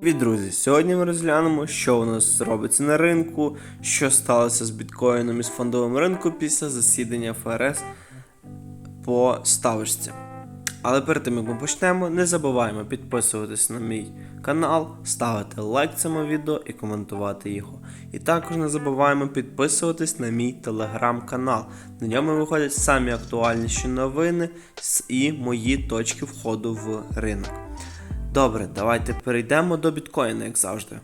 Привіт, друзі! Сьогодні ми розглянемо, що у нас робиться на ринку, що сталося з біткоїном і з фондовим ринку після засідання ФРС по ставочці. Але перед тим як ми почнемо, не забуваємо підписуватись на мій канал, ставити лайк цьому відео і коментувати його. І також не забуваємо підписуватись на мій телеграм-канал. На ньому виходять самі актуальніші новини і мої точки входу в ринок. Добре, давайте перейдемо до біткоїна, як завжди.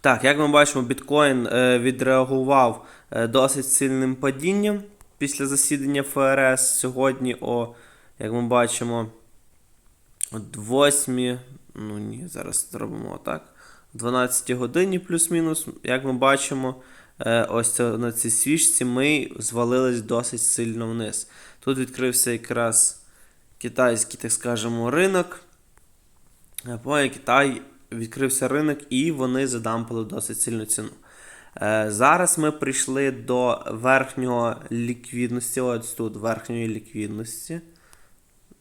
Так, як ми бачимо, біткоін е, відреагував е, досить сильним падінням після засідання ФРС сьогодні, о, як ми бачимо, 8, ну ні, зараз зробимо отак. 12 годині плюс-мінус, як ми бачимо, е, ось на цій свічці ми звалились досить сильно вниз. Тут відкрився якраз китайський, так скажемо, ринок. По Китай відкрився ринок і вони задампили досить сильну ціну. Е, зараз ми прийшли до верхнього ліквідності. Ось тут верхньої ліквідності.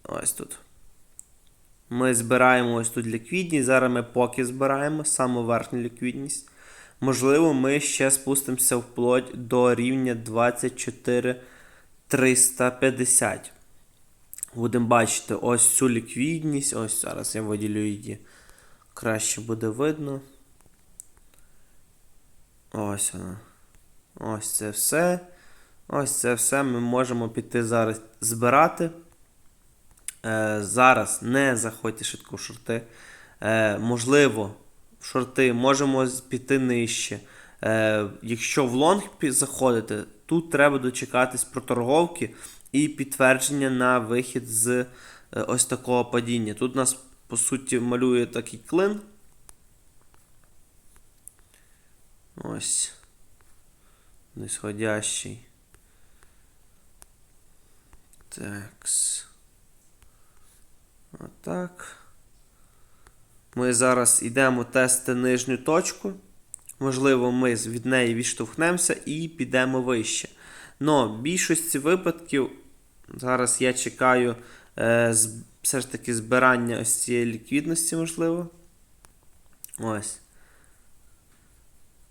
Ось тут. Ми збираємо ось тут ліквідність. Зараз ми поки збираємо саму верхню ліквідність. Можливо, ми ще спустимося вплоть до рівня 24 350. Будемо бачити ось цю ліквідність. Ось зараз я виділю її. Краще буде видно. Ось вона. Ось це все. Ось це все ми можемо піти зараз збирати. Е, зараз не заходьте швидко в шорти. Е, можливо, в шорти можемо піти нижче. Е, якщо в лонг заходите, тут треба дочекатись проторговки і підтвердження на вихід з е, ось такого падіння. Тут нас, по суті, малює такий клин. Ось. Нисходящий. Такс. Отак. Ми зараз йдемо тести нижню точку. Можливо, ми від неї відштовхнемося і підемо вище. Но в більшості випадків зараз я чекаю е, все ж таки збирання ось цієї ліквідності, можливо. Ось.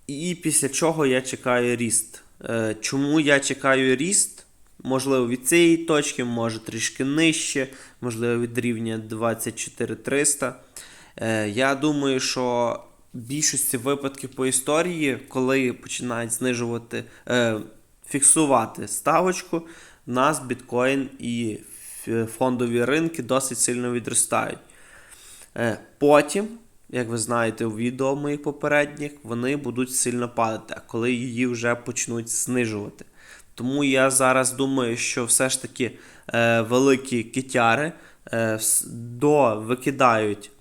І після чого я чекаю ріст. Е, чому я чекаю ріст? Можливо, від цієї точки, може трішки нижче, можливо, від рівня 24300. Е, я думаю, що більшості випадків по історії, коли починають знижувати, е, фіксувати ставочку, нас біткоін і фондові ринки досить сильно відростають. Е, Потім, як ви знаєте, у відео моїх попередніх, вони будуть сильно падати, а коли її вже почнуть знижувати. Тому я зараз думаю, що все ж таки е, великі китяри е, до викидають,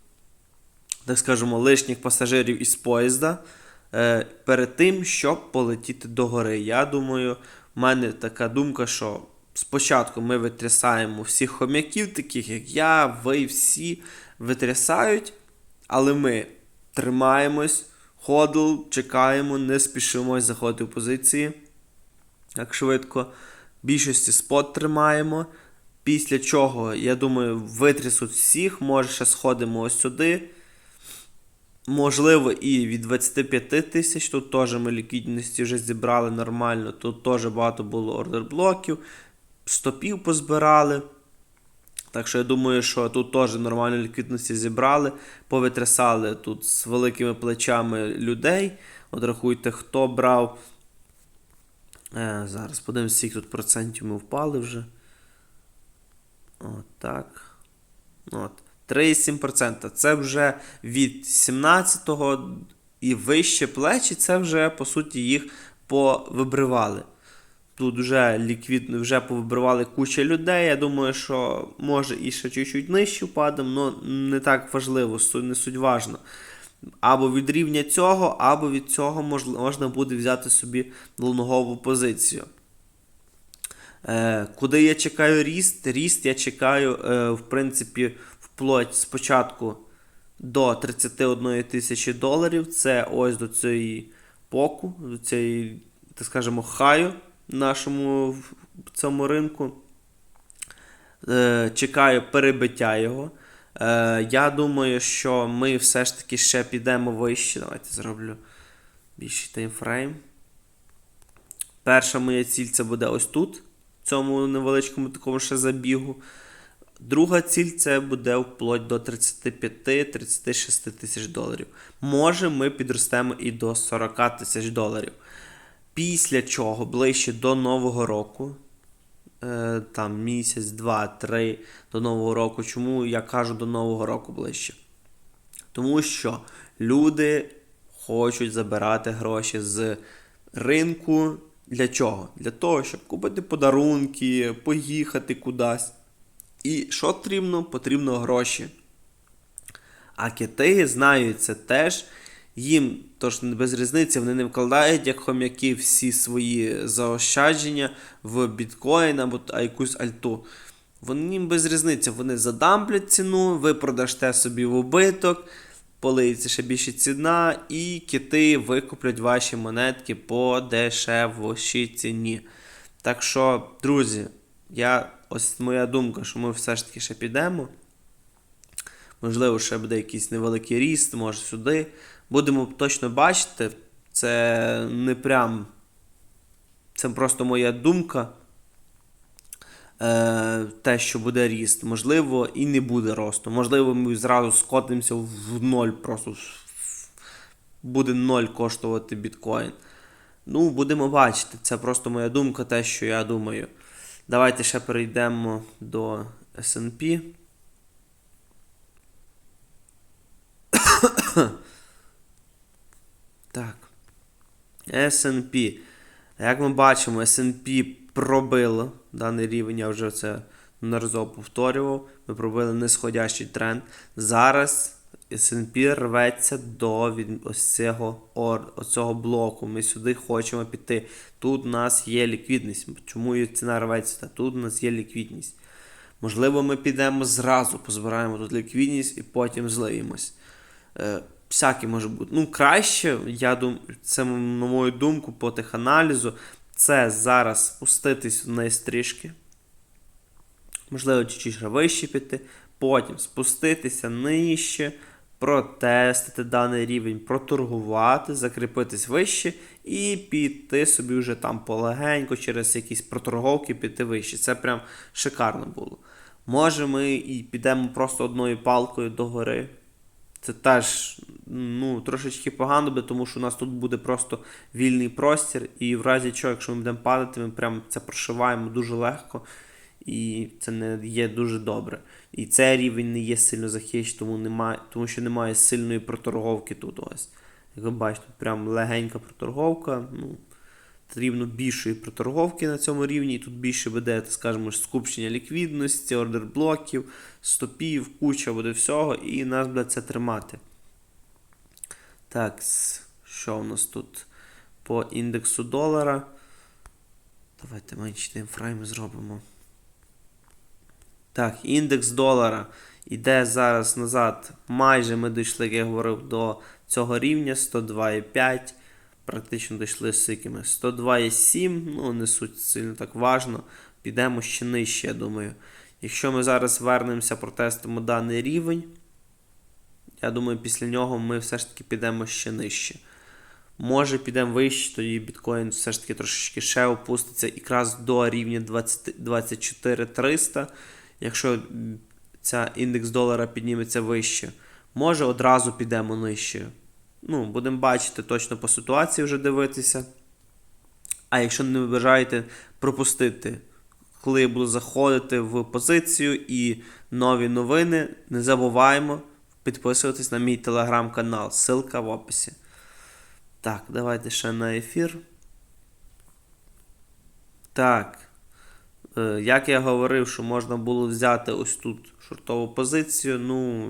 так скажемо, лишніх пасажирів із поїзда е, перед тим, щоб полетіти до гори. Я думаю, в мене така думка, що спочатку ми витрясаємо всіх хом'яків, таких як я, ви всі витрясають, але ми тримаємось, ходл, чекаємо, не спішимо заходити в позиції так швидко. Більшості спот тримаємо. Після чого, я думаю, витрясуть всіх. Може, ще сходимо ось сюди. Можливо, і від 25 тисяч. Тут теж ми ліквідності вже зібрали нормально. Тут теж багато було ордерблоків, стопів позбирали. Так що я думаю, що тут теж нормально ліквідності зібрали, повитрясали тут з великими плечами людей. От рахуйте, хто брав. Е, зараз подивимося, скільки тут процентів ми впали вже. От так. От. 3,7%. Це вже від 17-го і вище плечі, це вже, по суті, їх повибривали. Тут вже ліквід, вже повибривали куча людей. Я думаю, що може і ще чуть-чуть нижче впадемо, але не так важливо, не суть важно. Або від рівня цього, або від цього можна буде взяти собі лонгову позицію. Е, куди я чекаю ріст? Ріст я чекаю, е, в принципі, вплоть спочатку до 31 тисячі доларів. Це ось до цієї поку, до цієї, так скажемо, хаю нашому цьому ринку. Е, чекаю перебиття його. Е, я думаю, що ми все ж таки ще підемо вище. Давайте зроблю більший таймфрейм. Перша моя ціль це буде ось тут, в цьому невеличкому такому ще забігу. Друга ціль це буде вплоть до 35-36 тисяч доларів. Може, ми підростемо і до 40 тисяч доларів. Після чого ближче до Нового року, е, там місяць, два, три до Нового року. Чому я кажу до Нового року ближче? Тому що люди хочуть забирати гроші з ринку. Для чого? Для того, щоб купити подарунки, поїхати кудись. І що потрібно? Потрібно гроші. А кити знають це теж. Їм тож без різниці вони не вкладають як хом'яки всі свої заощадження в біткоін або якусь альту. Вони їм без різниці, вони задамплять ціну, ви продасте собі в убиток, полиється ще більше ціна, і кити викуплять ваші монетки по дешевшій ціні. Так що, друзі, я, ось моя думка, що ми все ж таки ще підемо. Можливо, ще буде якийсь невеликий ріст, може сюди. Будемо точно бачити. Це не прям. Це просто моя думка. Е, те, що буде ріст. Можливо, і не буде росту. Можливо, ми зразу скотимося в ноль, просто буде ноль коштувати біткоін. Ну, будемо бачити. Це просто моя думка, те, що я думаю. Давайте ще перейдемо до SP. Так. S&P. Як ми бачимо, S&P пробило даний рівень, я вже це неразово повторював. Ми пробили нисходящий тренд. Зараз S&P рветься до від ось цього, ось цього блоку. Ми сюди хочемо піти. Тут у нас є ліквідність. Чому її ціна рветься? Тут у нас є ліквідність. Можливо, ми підемо зразу, позбираємо тут ліквідність і потім злиємось. Е, всяке може бути. Ну, краще, я думаю, це на мою думку, по теханалізу, це зараз спуститись вниз трішки. Можливо, чуть-чуть вище піти, потім спуститися нижче, протестити даний рівень, проторгувати, закріпитись вище і піти собі вже там полегенько через якісь проторговки піти вище. Це прям шикарно було. Може, ми і підемо просто одною палкою догори. Це теж ну, трошечки погано, би, тому що у нас тут буде просто вільний простір, і в разі чого, якщо ми будемо падати, ми прямо це прошиваємо дуже легко, і це не є дуже добре. І цей рівень не є сильно захищений, тому немає, тому що немає сильної проторговки тут. ось. Як ви бачите, прям легенька проторговка. ну, Потрібно більшої проторговки на цьому рівні, і тут більше буде, скажімо, скупчення ліквідності, ордер блоків, стопів, куча буде всього, і нас буде це тримати. Так, що у нас тут по індексу долара? Давайте менший таймфрейм зробимо. Так, індекс долара йде зараз назад. Майже ми дійшли, як я говорив, до цього рівня 102,5. Практично дійшли з якими 102,7, ну, не суть сильно так важно. Підемо ще нижче, я думаю. Якщо ми зараз вернемося, протестимо даний рівень, я думаю, після нього ми все ж таки підемо ще нижче. Може, підемо вище, тоді біткоін все ж таки трошечки ще опуститься якраз до рівня 24 300. Якщо ця індекс долара підніметься вище, може одразу підемо нижче. Ну, будемо бачити точно по ситуації вже дивитися. А якщо не бажаєте пропустити, коли я буду заходити в позицію і нові новини, не забуваємо підписуватись на мій телеграм-канал. Ссылка в описі. Так, давайте ще на ефір. Так. Е, як я говорив, що можна було взяти ось тут шортову позицію, ну,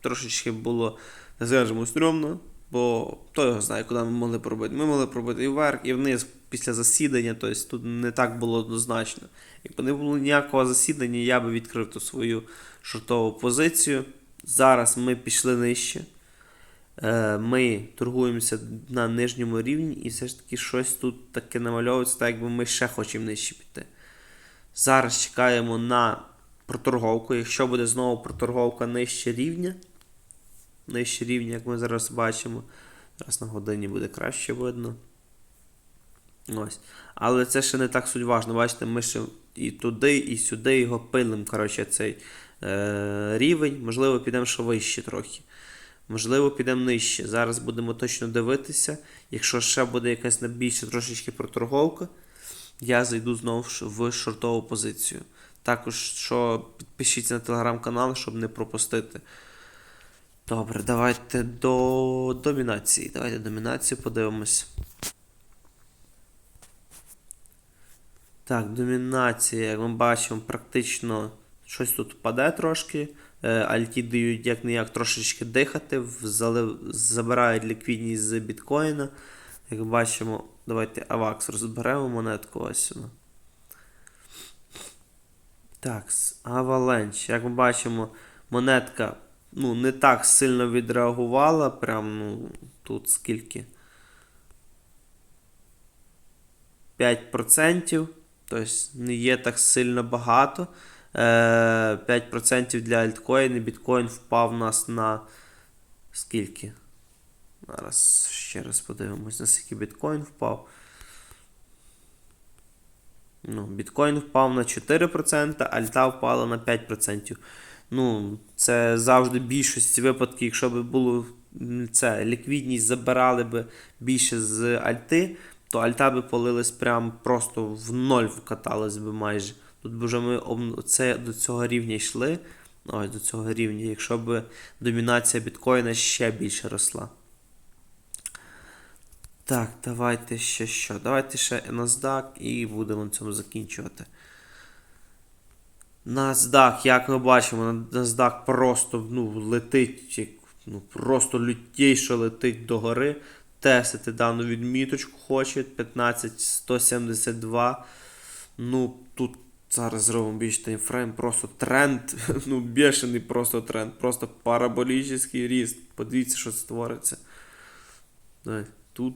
трошечки було, скажімо, стрьомно. Бо хто його знає, куди ми могли пробити. Ми могли пробити і вверх, і вниз після засідання, тобто тут не так було однозначно. Якби не було ніякого засідання, я би відкрив ту свою шортову позицію. Зараз ми пішли нижче. Е, ми торгуємося на нижньому рівні, і все ж таки щось тут таке намальовується, так якби ми ще хочемо нижче піти. Зараз чекаємо на проторговку. Якщо буде знову проторговка нижче рівня, нижче рівня, як ми зараз бачимо. Зараз на годині буде краще видно. Ось. Але це ще не так суть важно. Бачите, ми ще і туди, і сюди його пилим, коротше, цей е, рівень. Можливо, підемо ще вище трохи. Можливо, підемо нижче. Зараз будемо точно дивитися. Якщо ще буде якась більше трошечки проторговка, я зайду знову в шортову позицію. Також, що підпишіться на телеграм-канал, щоб не пропустити. Добре, давайте до домінації. Давайте домінацію подивимось. Так, домінація, як ми бачимо, практично щось тут паде трошки. Е, Альті дають як не як трошечки дихати, забирають ліквідність з біткоїна. Як бачимо, давайте Авакс розберемо монетку ось вона. Так, Avalanche. Як ми бачимо, монетка ну, не так сильно відреагувала. Прям, ну, тут скільки? 5%. Тобто не є так сильно багато. Е, 5% для альткоїнів. Біткоін впав у нас на скільки? Зараз ще раз подивимось, на скільки біткоін впав. Ну, біткоін впав на 4%, альта впала на 5%. Ну, це завжди більшості випадків, якщо б було це, ліквідність забирали б більше з альти, то альта би полилась прям просто в ноль вкаталась би майже. Тут би вже ми це, до цього рівня йшли. Ось до цього рівня, якщо б домінація біткоїна ще більше росла. Так, давайте ще що. Давайте ще NASDAQ і будемо на цьому закінчувати. NASDAQ, як ми бачимо, NASDAQ просто ну, летить, ну, просто лютіше летить догори. Тестити дану відміточку хоче 15172. Ну, тут зараз зробимо більш таймфрейм. Просто тренд, ну, бешений просто тренд, просто параболічний ріст. Подивіться, що це твориться. Давай, Тут,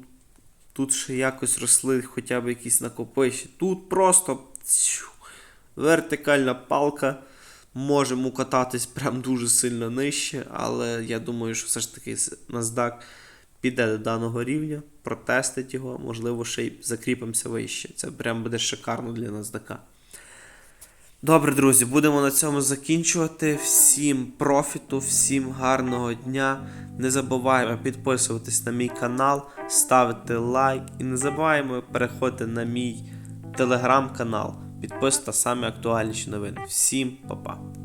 тут ще якось росли хоча б якісь накопичі. Тут просто цю, вертикальна палка. Можемо кататись прям дуже сильно нижче, але я думаю, що все ж таки NASDAQ піде до даного рівня, протестить його, можливо, ще й закріпимося вище. Це прям буде шикарно для NASDAQ. Добре, друзі, будемо на цьому закінчувати. Всім профіту, всім гарного дня. Не забуваємо підписуватись на мій канал, ставити лайк і не забуваємо переходити на мій телеграм-канал. Підписуйте самі актуальніші новини. Всім па-па!